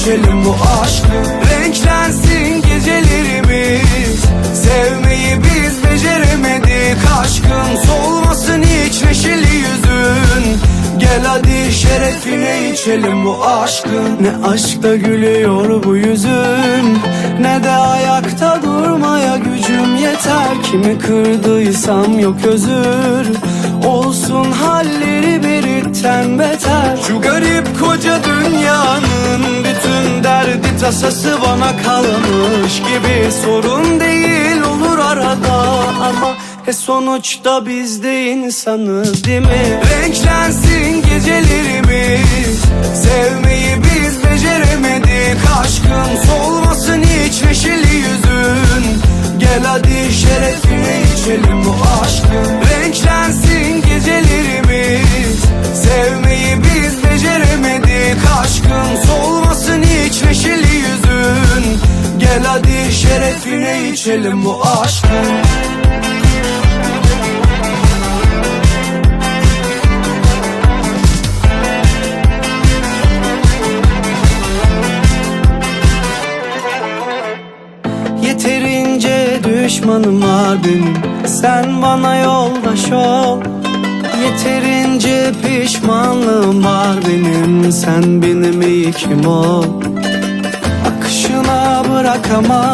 içelim bu aşkı Renklensin gecelerimiz. Sevmeyi biz beceremedik aşkın. Solmasın hiç neşeli yüzün. Gel hadi şerefine içelim bu aşkın. Ne aşkta gülüyor bu yüzün. Ne de ayakta durmaya gücüm yeter. Kimi kırdıysam yok özür. Olsun halleri biritten beter. Şu garip koca dünyanın tasası bana kalmış gibi Sorun değil olur arada ama e sonuçta biz de insanız değil mi? Renklensin gecelerimiz Sevmeyi biz beceremedik. Aşkın solmasın hiç neşeli yüzün. Gel hadi şerefine içelim bu aşkın şerefine içelim bu aşkın Yeterince düşmanım var benim Sen bana yoldaş ol. Yeterince pişmanlığım var benim. Sen benim ilkim ol? Akışına bırakamam